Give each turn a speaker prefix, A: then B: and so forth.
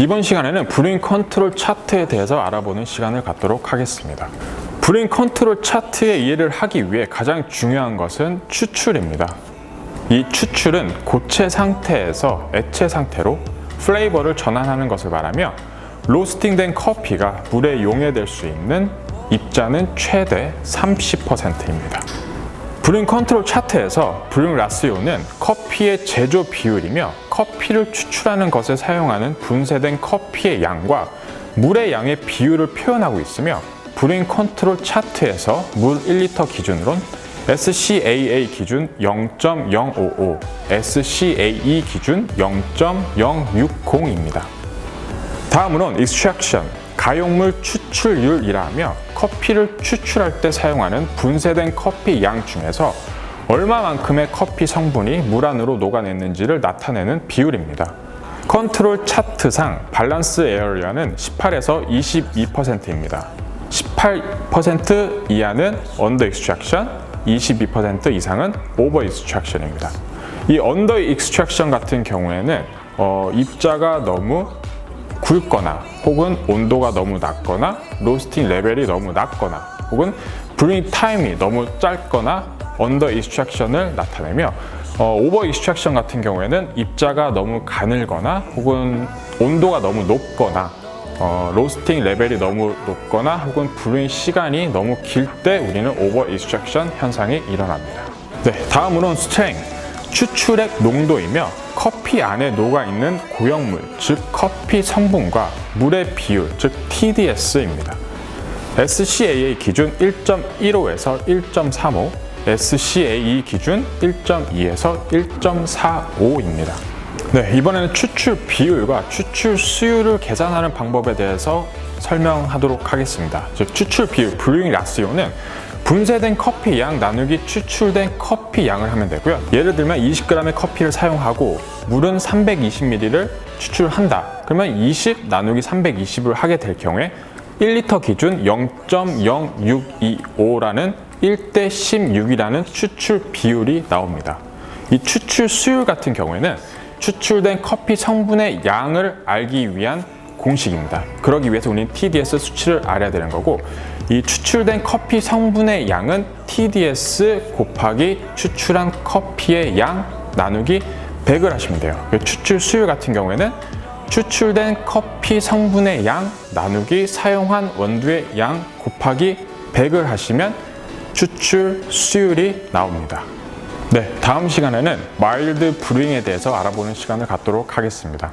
A: 이번 시간에는 브루잉 컨트롤 차트에 대해서 알아보는 시간을 갖도록 하겠습니다. 브루잉 컨트롤 차트의 이해를 하기 위해 가장 중요한 것은 추출입니다. 이 추출은 고체 상태에서 액체 상태로 플레이버를 전환하는 것을 말하며 로스팅된 커피가 물에 용해될 수 있는 입자는 최대 30%입니다. 브루잉 컨트롤 차트에서 브루잉 라시오는 커피의 제조 비율이며 커피를 추출하는 것에 사용하는 분쇄된 커피의 양과 물의 양의 비율을 표현하고 있으며 브루잉 컨트롤 차트에서 물 1리터 기준으론 SCAA 기준 0.055, SCAE 기준 0.060입니다. 다음으로는 extraction, 가용물 추출율이라 하며 커피를 추출할 때 사용하는 분쇄된 커피 양 중에서 얼마만큼의 커피 성분이 물 안으로 녹아냈는지를 나타내는 비율입니다. 컨트롤 차트상 밸런스 에어리아는 18에서 22%입니다. 18% 이하는 언더 익스트랙션, 22% 이상은 오버 익스트랙션입니다. 이 언더 익스트랙션 같은 경우에는 어, 입자가 너무 굵거나 혹은 온도가 너무 낮거나 로스팅 레벨이 너무 낮거나 혹은 브링 타임이 너무 짧거나 언더 익스트랙션을 나타내며 어, 오버 익스트랙션 같은 경우에는 입자가 너무 가늘거나 혹은 온도가 너무 높거나 어, 로스팅 레벨이 너무 높거나 혹은 브루잉 시간이 너무 길 때 우리는 오버 익스트랙션 현상이 일어납니다. 네, 다음으로는 스트렝 추출액 농도이며 커피 안에 녹아 있는 고형물, 즉 커피 성분과 물의 비율, 즉 TDS입니다. SCAA 기준 1.15에서 1.35, SCAE 기준 1.2에서 1.45입니다. 네, 이번에는 추출 비율과 추출 수율을 계산하는 방법에 대해서 설명하도록 하겠습니다. 즉 추출 비율, 브루잉 라시오는 분쇄된 커피 양 나누기 추출된 커피 양을 하면 되고요. 예를 들면 20g의 커피를 사용하고 물은 320ml를 추출한다. 그러면 20 나누기 320을 하게 될 경우에 1리터 기준 0.0625라는 1대 16이라는 추출 비율이 나옵니다. 이 추출 수율 같은 경우에는 추출된 커피 성분의 양을 알기 위한 공식입니다. 그러기 위해서 우리는 TDS 수치를 알아야 되는 거고 이 추출된 커피 성분의 양은 TDS 곱하기 추출한 커피의 양 나누기 100을 하시면 돼요. 그 추출 수율 같은 경우에는 추출된 커피 성분의 양 나누기 사용한 원두의 양 곱하기 100을 하시면 추출 수율이 나옵니다. 네, 다음 시간에는 마일드 브루잉에 대해서 알아보는 시간을 갖도록 하겠습니다.